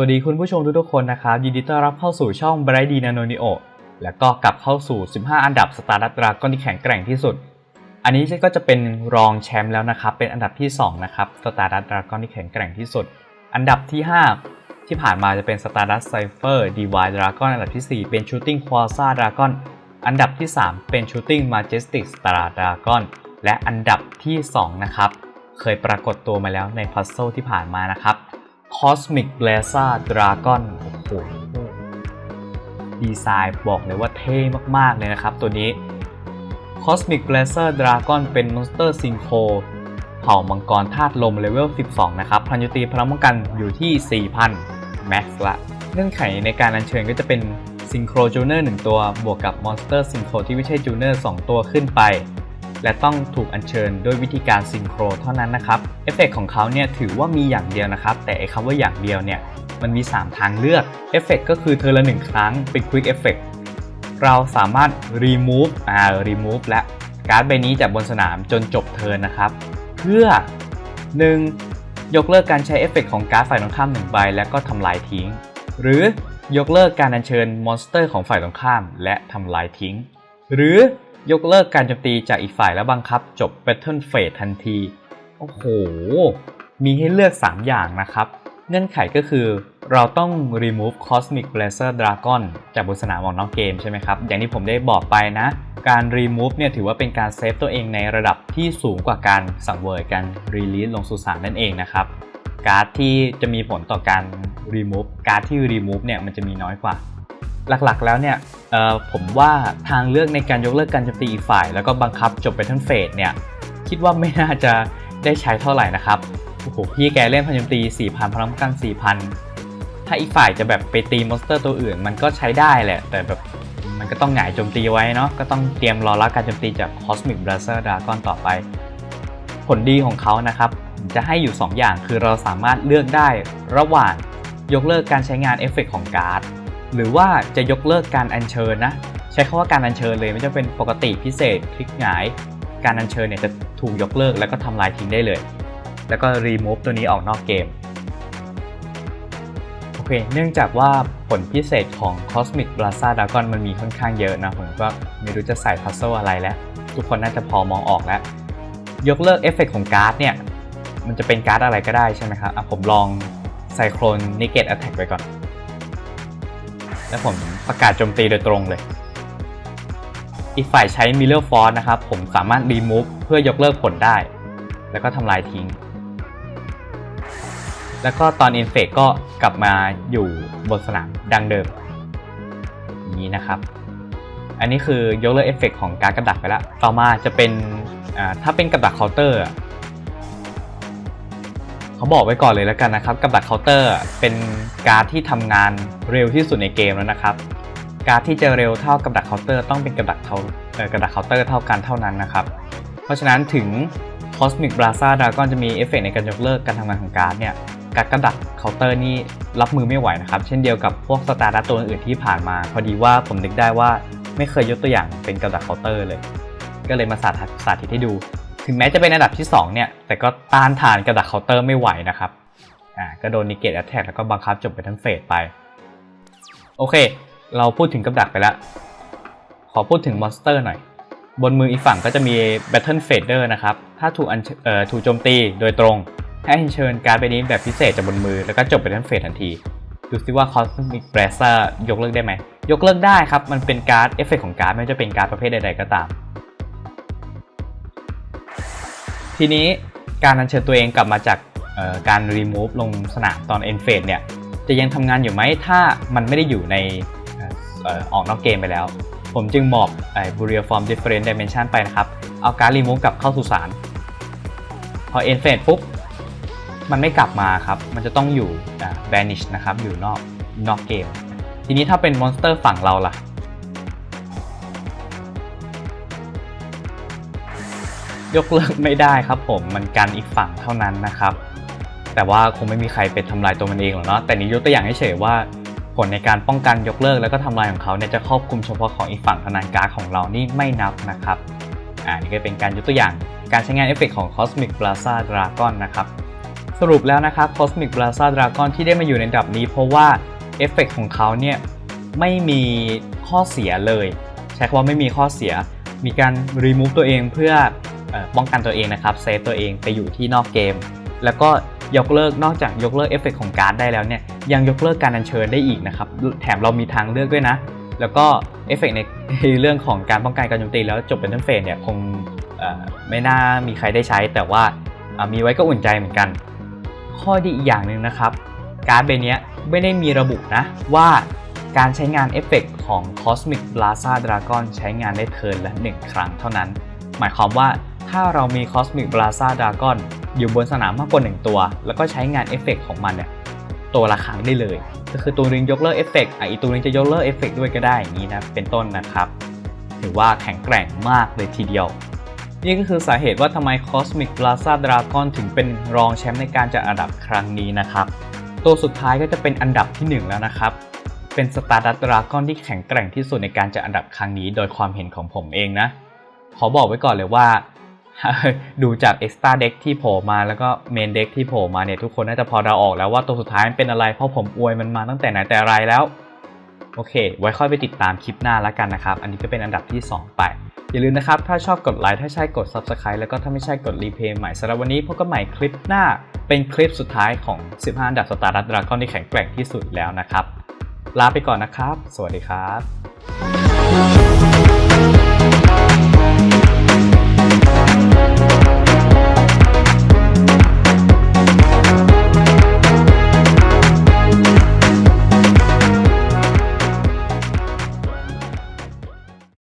วัสดีคุณผู้ชมทุกๆคนนะครับ ยินดีต้อนรับเข้าสู่ช่อง Bright D Nano Neo แล้วก็กลับเข้าสู่ 15 อันดับ Star Dragon ที่แข็งแกร่งที่สุด อันนี้ก็จะเป็นรองแชมป์แล้วนะครับ เป็นอันดับที่ 2 นะครับ Star Dragon ที่แข็งแกร่งที่สุด อันดับที่ 5 ที่ผ่านมาจะเป็น Stardust Cipher DY Dragon อันดับทีสี่ 4 เป็น Shooting Quasar Dragon อันดับที่ 3 เป็น Shooting Majestic Star Dragon และอันดับที่ 2 นะครับ เคยปรากฏตัวมาแล้วในพัซเซิลที่ผ่านมานะครับ Cosmic Blazer Dragon โอ้โหดีไซน์บอกเลยว่าเท่มาก ๆ เลยนะครับตัวนี้ Cosmic Blazer Dragon เป็นมอนสเตอร์ซิงโคเผ่ามังกรธาตุลมเลเวล 12 นะครับพลังโจมตีพลังป้องกันอยู่ที่ 4,000แม็กซ์ละ เงื่อนไขในการอัญเชิญก็จะเป็นซิงโครจูเนอร์1ตัว บวกกับมอนสเตอร์ซิงโครที่ไม่ใช่จูเนอร์2ตัวขึ้นไป และต้องถูกอัญเชิญด้วยวิธีการซิงโครเท่านั้นนะครับเอฟเฟกของเขาเนี่ยถือว่ามีอย่างเดียวนะครับ แต่ไอ้คำว่าอย่างเดียวเนี่ยมันมี 3 ทางเลือกเอฟเฟกก็คือเธอละ1ครั้งเป็น Quick Effect เราสามารถ remove อ่า remove และการ์ดใบนี้จากบนสนามจนจบเทิร์นนะครับ เพื่อ 1. ยกเลิกการใช้เอฟเฟกของการ์ดฝ่ายตรงข้าม1ใบและก็ทำลายทิ้ง หรือยกเลิกการอัญเชิญมอนสเตอร์ของฝ่ายตรงข้ามและทำลายทิ้ง หรือ ยกเลิกการโจมตีจากอีกฝ่ายแล้วบังคับ จบ Battle Phase ทันที โอ้โห มีให้เลือก 3 อย่างนะครับ เงื่อนไขก็คือเราต้อง remove Cosmic Blazer Dragon จากบนสนามของน้อกเกมใช่ไหมครับ อย่างที่ผมได้บอกไปนะ การ remove เนี่ยถือว่าเป็นการเซฟตัวเองในระดับที่สูงกว่าการสังเวยการ release ลงสู่สารนั่นเองนะครับ การ์ดที่จะมีผลต่อการ remove การ์ดที่ remove เนี่ยมันจะมีน้อยกว่า หลักๆ แล้วเนี่ยผมว่าทางเลือกในการยกเลิกการโจมตีอีกฝ่าย แล้วก็บังคับจบไปทั้งเฟสเนี่ยคิดว่าไม่น่าจะได้ใช้เท่าไหร่นะครับโอ้โหพี่แกเล่นพลังโจมตี4,000พลังป้องกัน4,000 ถ้าอีกฝ่ายจะแบบไปตีมอนสเตอร์ตัวอื่น มันก็ใช้ได้แหละ แต่แบบมันก็ต้องหงายโจมตีไว้เนาะก็ต้องเตรียมรอรับการโจมตีจาก Cosmic Blazer Dragon ต่อไป ผลดีของเขานะครับจะให้อยู่ 2 อย่างคือเราสามารถเลือกได้ระหว่างยกเลิกการใช้งานเอฟเฟกของการ์ด หรือว่าจะยกเลิกการอัญเชิญนะ ใช้คาว่าการอัญเชิญเลยไม่จะเป็นปกติพิเศษ คลิกหงาย การอัญเชิญเนี่ยจะถูกยกเลิกแล้วก็ทำลายทิ้งได้เลย แล้วก็รีมูฟตัวนี้ออกนอกเกมโอเค เนื่องจากว่าผลพิเศษของ Cosmic Blaza Dragon มันมีค่อนข้างเยอะนะผมก็ไม่รู้จะใส่พัซเซิลอะไรแล้ว ทุกคนน่าจะพอมองออกแล้ว ยกเลิกเอฟเฟกของการ์ดเนี่ย มันจะเป็นการ์ดอะไรก็ได้ใช่ไหมครับอะผมลองไซโครนนิเกต Attack ไปก่อน แล้วผมประกาศโจมตีโดยตรงเลย อีกฝ่ายใช้ Miller Force นะครับ ผมสามารถ remove เพื่อยกเลิกผลได้ แล้วก็ทำลายทิ้ง แล้วก็ตอน i n f a c e ก็กลับมาอยู่บนสนามดังเดิมนี้นะครับ อันนี้คือยกเลิกเอฟเฟกของการกระดักไปแล้ว ต่อมาจะเป็นถ้าเป็นกับดักเคาน์เตอร์ เขาบอกไว้ก่อนเลยแล้วกันนะครับ กับดักเคาน์เตอร์เป็นการ์ดที่ทำงานเร็วที่สุดในเกมแล้วนะครับ การ์ดที่จะเร็วเท่ากับดักเคาน์เตอร์ต้องเป็นกับดักเท่ากับดักเคาน์เตอร์เท่ากันเท่านั้นนะครับ เพราะฉะนั้นถึง Cosmic Blaza Dragon จะมีเอฟเฟกในการยกเลิกการทำงานของการ์ดเนี่ยการกระดักเคาน์เตอร์นี่รับมือไม่ไหวนะครับ เช่นเดียวกับพวกสตาร์ดัตตัวอื่นที่ผ่านมา พอดีว่าผมนึกได้ว่าไม่เคยยกตัวอย่างเป็นกระดักเคาน์เตอร์เลย ก็เลยมาสาธิตให้ดู ถึงแม้จะเป็นอันดับที่ 2 เนี่ย แต่ก็ต้านทานกระดักเคาน์เตอร์ไม่ไหวนะครับ อ่า ก็โดนนิเกตแอตแทกแล้วก็บังคับจบไปทั้งเฟสไป โอเค เราพูดถึงกับดักไปแล้ว ขอพูดถึงมอนสเตอร์หน่อย บนมืออีกฝั่งก็จะมี Battle Fader นะครับ ถ้าถูกอันเอ่อถูกโจมตีโดยตรง ให้เชิญการ์ดใบนี้แบบพิเศษจากบนมือแล้วก็จบไปทั้งเฟสทันที ดูซิว่า Cosmic Blazer ยกเลิกได้ไหม ยกเลิกได้ครับ มันเป็นการ์ดเอฟเฟกของการ์ดไม่ว่าจะเป็นการ์ดประเภทใดๆก็ตาม ทีนี้การอัญเชิญตัวเองกลับมาจากการ remove ลงสนามตอน end phase เนี่ยจะยังทำงานอยู่ไหมถ้ามันไม่ได้อยู่ในออกนอกเกมไปแล้ว ผมจึงมอบไอ้ Burial Form Different Dimension ไปนะครับ เอาการ remove กลับเข้าสู่สาร พอ end phase ปุ๊บ มันไม่กลับมาครับ มันจะต้องอยู่อ่า vanish นะครับ อยู่นอกนอกเกม ทีนี้ถ้าเป็นมอนสเตอร์ฝั่งเราล่ะ ยกเลิกไม่ได้ครับผมมันกันอีกฝั่งเท่านั้นนะครับ แต่ว่าคงไม่มีใครไปทำลายตัวมันเองหรอกเนาะแต่นี้ยกตัวอย่างให้เฉยว่า ผลในการป้องกันยกเลิกแล้วก็ทำลายของเขาเนี่ยจะครอบคลุมเฉพาะของอีกฝั่งเท่านั้นการ์ดของเรานี่ไม่นับนะครับอ่านี่ก็เป็นการยกตัวอย่างการใช้งานเอฟเฟกต์ของ Cosmic Plaza Dragon นะครับสรุปแล้วนะครับ Cosmic Plaza Dragon ที่ได้มาอยู่ในดับนี้ เพราะว่าเอฟเฟกต์ของเขาเนี่ยไม่มีข้อเสียเลย ใช้คำว่าไม่มีข้อเสีย มีการ remove ตัวเองเพื่อ ป้องกันตัวเองนะครับเซฟตัวเองไปอยู่ที่นอกเกม แล้วก็ยกเลิกนอกจากยกเลิกเอฟเฟกต์ของการ์ดได้แล้วเนี่ยยังยกเลิกการอัญเชิญได้อีกนะครับแถมเรามีทางเลือกด้วยนะ แล้วก็เอฟเฟกต์ในเรื่องของการป้องกันการโจมตีแล้วจบเป็นทันเฟสเนี่ยคงไม่น่ามีใครได้ใช้ แต่ว่ามีไว้ก็อุ่นใจเหมือนกัน ข้อดีอีกอย่างหนึ่งนะครับ การ์ดใบเนี้ยไม่ได้มีระบุนะว่าการใช้งานเอฟเฟกต์ของ Cosmic Plaza Dragon ใช้งานได้เทิร์นละ 1 ครั้งเท่านั้น หมายความว่า ถ้าเรามี Cosmic Plaza Dragon อยู่บนสนามมากกว่า 1 ตัว แล้วก็ใช้งานเอฟเฟกต์ของมันเนี่ยตัวละครั้งได้เลย ก็คือตัวนึงยกเลิกเอฟเฟกต์อะอีกตัวนึงจะยกเลิกเอฟเฟกต์ด้วยก็ได้อย่างนี้นะเป็นต้นนะครับ ถือว่าแข็งแกร่งมากเลยทีเดียว นี่ก็คือสาเหตุว่าทำไม Cosmic Plaza Dragon ถึงเป็นรองแชมป์ในการจัดอันดับครั้งนี้นะครับ ตัวสุดท้ายก็จะเป็นอันดับที่ 1 แล้วนะครับ เป็น Stardust Dragon ที่แข็งแกร่งที่สุดในการจัดอันดับครั้งนี้ โดยความเห็นของผมเองนะขอบอกไว้ก่อนเลยว่า ดูจาก Extra Deck ที่โผล่มาแล้วก็ Main Deck ที่โผล่มาเนี่ยทุกคนน่าจะพอเดาออกแล้วว่าตัวสุดท้ายมันเป็นอะไรเพราะผมอวยมันมาตั้งแต่ไหนแต่ไรแล้ว โอเค ไว้ค่อยไปติดตามคลิปหน้าแล้วกันนะครับ อันนี้ก็เป็นอันดับที่ 2 ไป อย่าลืมนะครับ ถ้าชอบกดไลค์ถ้าใช่กด Subscribe แล้วก็ถ้าไม่ใช่กดรีเพย์ใหม่สำหรับวันนี้พบกันใหม่คลิปหน้าเป็นคลิปสุดท้ายของ 15 อันดับสตาร์ดัตดราก้อนที่แข็งแกร่งที่สุดแล้วนะครับลาไปก่อนนะครับ สวัสดีครับ